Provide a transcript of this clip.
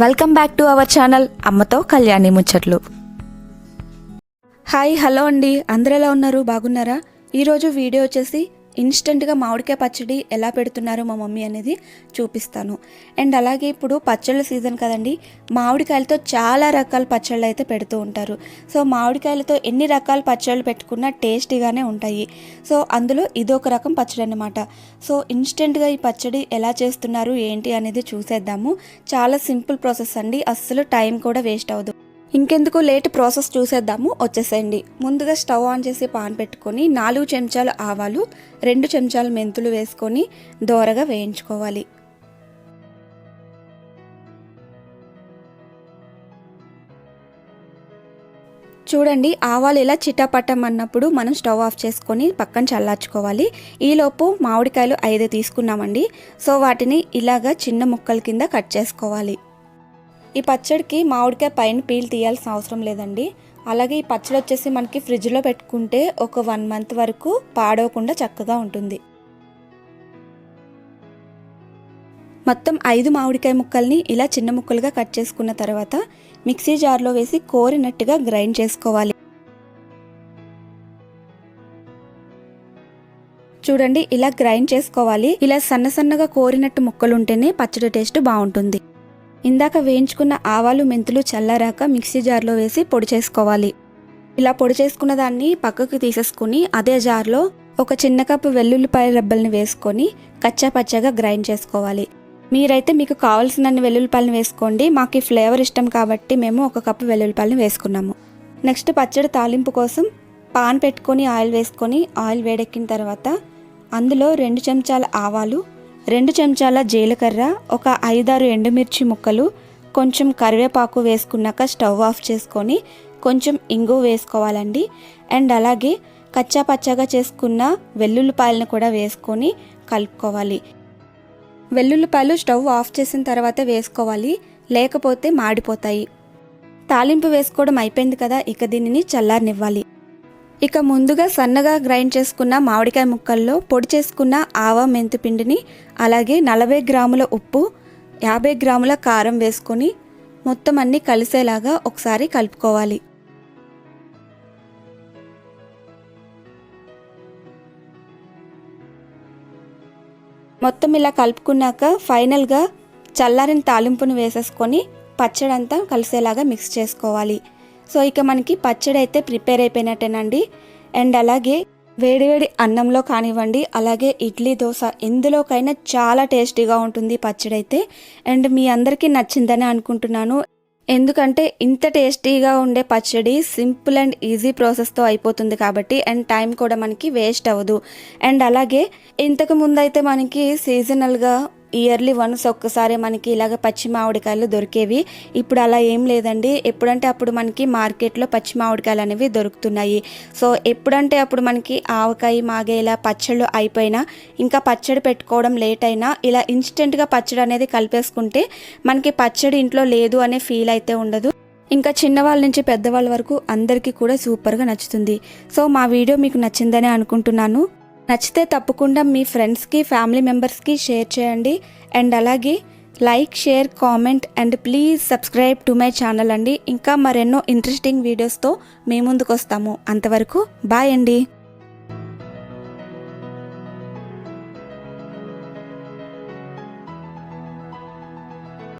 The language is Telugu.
Welcome back to our channel అమ్మతో కళ్యాణి ముచ్చట్లు హాయ్ హలో అండి. అందరు ఎలా ఉన్నారు? బాగున్నారా? ఈరోజు వీడియో వచ్చేసి ఇన్స్టెంట్గా మామిడికాయ పచ్చడి ఎలా పెడుతున్నారో మా మమ్మీ అనేది చూపిస్తాను. అండ్ అలాగే ఇప్పుడు పచ్చళ్ళ సీజన్ కదండి మామిడికాయలతో చాలా రకాల పచ్చళ్ళు అయితే పెడుతూ ఉంటారు. సో మామిడికాయలతో ఎన్ని రకాల పచ్చళ్ళు పెట్టుకున్నా టేస్టీగానే ఉంటాయి. సో అందులో ఇదొక రకం పచ్చడి అనమాట సో ఇన్స్టెంట్గా ఈ పచ్చడి ఎలా చేస్తున్నారు ఏంటి అనేది చూసేద్దాము. చాలా సింపుల్ ప్రాసెస్ అండి అస్సలు టైం కూడా వేస్ట్ అవ్వదు. ఇంకెందుకు లేట్ ప్రాసెస్ చూసేద్దాము. వచ్చేసేయండి. ముందుగా స్టవ్ ఆన్ చేసి పాన్ పెట్టుకొని నాలుగు చెంచాలు ఆవాలు రెండు చెంచాలు మెంతులు వేసుకొని దోరగా వేయించుకోవాలి. చూడండి ఆవాలు ఇలా చిట్టాపట్టం అన్నప్పుడు మనం స్టవ్ ఆఫ్ చేసుకొని పక్కన చల్లార్చుకోవాలి. ఈలోపు మామిడికాయలు ఐదు తీసుకున్నామండి. సో వాటిని ఇలాగా చిన్న ముక్కల కింద కట్ చేసుకోవాలి. ఈ పచ్చడికి మామిడికాయ పైన పీల్ తీయాల్సిన అవసరం లేదండి. అలాగే ఈ పచ్చడి వచ్చేసి మనకి ఫ్రిడ్జ్లో పెట్టుకుంటే ఒక వన్ మంత్ వరకు పాడవకుండా చక్కగా ఉంటుంది. మొత్తం ఐదు మామిడికాయ ముక్కల్ని ఇలా చిన్న ముక్కలుగా కట్ చేసుకున్న తర్వాత మిక్సీ జార్లో వేసి కోరినట్టుగా గ్రైండ్ చేసుకోవాలి. చూడండి ఇలా గ్రైండ్ చేసుకోవాలి. ఇలా సన్న సన్నగా కోరినట్టు ముక్కలు ఉంటేనే పచ్చడి టేస్ట్ బాగుంటుంది. ఇందాక వేయించుకున్న ఆవాలు మెంతులు చల్లారాక మిక్సీ జార్లో వేసి పొడి చేసుకోవాలి. ఇలా పొడి చేసుకున్న దాన్ని పక్కకు తీసేసుకుని అదే జార్లో ఒక చిన్న కప్పు వెల్లుల్లిపాయ రెబ్బల్ని వేసుకొని కచ్చా పచ్చగా గ్రైండ్ చేసుకోవాలి. మీరైతే మీకు కావాల్సినన్ని వెల్లుల్లిపాయలను వేసుకోండి. మాకు ఈ ఫ్లేవర్ ఇష్టం కాబట్టి మేము ఒక కప్పు వెల్లుల్లిపాయలను వేసుకున్నాము. నెక్స్ట్ పచ్చడి తాలింపు కోసం పాన్ పెట్టుకొని ఆయిల్ వేసుకొని ఆయిల్ వేడెక్కిన తర్వాత అందులో రెండు చెంచాల ఆవాలు రెండు చెంచాల జీలకర్ర ఒక ఐదారు ఎండుమిర్చి ముక్కలు కొంచెం కరివేపాకు వేసుకున్నాక స్టవ్ ఆఫ్ చేసుకొని కొంచెం ఇంగు వేసుకోవాలండి. అండ్ అలాగే కచ్చా పచ్చగా చేసుకున్న వెల్లుల్లిపాయలను కూడా వేసుకొని కలుపుకోవాలి. వెల్లుల్లిపాయలు స్టవ్ ఆఫ్ చేసిన తర్వాత వేసుకోవాలి లేకపోతే మాడిపోతాయి. తాలింపు వేసుకోవడం అయిపోయింది కదా ఇక దీనిని చల్లారనివ్వాలి. ఇక ముందుగా సన్నగా గ్రైండ్ చేసుకున్న మామిడికాయ ముక్కల్లో పొడి చేసుకున్న ఆవా మెంతి పిండిని అలాగే నలభై గ్రాముల ఉప్పు యాభై గ్రాముల కారం వేసుకొని మొత్తం అన్నీ కలిసేలాగా ఒకసారి కలుపుకోవాలి. మొత్తం ఇలా కలుపుకున్నాక ఫైనల్గా చల్లారిన తాలింపును వేసేసుకొని పచ్చడంతా కలిసేలాగా మిక్స్ చేసుకోవాలి. సో ఇక మనకి పచ్చడి అయితే ప్రిపేర్ అయిపోయినట్టేనండి. అండ్ అలాగే వేడివేడి అన్నంలో కానివ్వండి అలాగే ఇడ్లీ దోశ ఎందులోకైనా చాలా టేస్టీగా ఉంటుంది పచ్చడి అయితే. అండ్ మీ అందరికీ నచ్చిందని అనుకుంటున్నాను. ఎందుకంటే ఇంత టేస్టీగా ఉండే పచ్చడి సింపుల్ అండ్ ఈజీ ప్రాసెస్తో అయిపోతుంది కాబట్టి అండ్ టైం కూడా మనకి వేస్ట్ అవ్వదు. అండ్ అలాగే ఇంతకు ముందు అయితే మనకి సీజనల్గా ఇయర్లీ వన్స్ ఒక్కసారి మనకి ఇలాగ పచ్చి మామిడికాయలు దొరికేవి. ఇప్పుడు అలా ఏం లేదండి. ఎప్పుడంటే అప్పుడు మనకి మార్కెట్లో పచ్చి మామిడికాయలు అనేవి దొరుకుతున్నాయి. సో ఎప్పుడంటే అప్పుడు మనకి ఆవకాయ మాగే ఇలా పచ్చళ్ళు అయిపోయినా ఇంకా పచ్చడి పెట్టుకోవడం లేట్ అయినా ఇలా ఇన్స్టెంట్గా పచ్చడి అనేది కలిపేసుకుంటే మనకి పచ్చడి ఇంట్లో లేదు అనే ఫీల్ అయితే ఉండదు. ఇంకా చిన్నవాళ్ళ నుంచి పెద్దవాళ్ళ వరకు అందరికీ కూడా సూపర్గా నచ్చుతుంది. సో మా వీడియో మీకు నచ్చిందనే అనుకుంటున్నాను. నచ్చితే తప్పకుండా మీ ఫ్రెండ్స్కి ఫ్యామిలీ మెంబర్స్కి షేర్ చేయండి. అండ్ అలాగే like share comment and please subscribe to my channel అండి. ఇంకా మరెన్నో ఇంట్రెస్టింగ్ వీడియోస్తో మీ ముందుకు వస్తాము అంతవరకు బాయ్ అండి.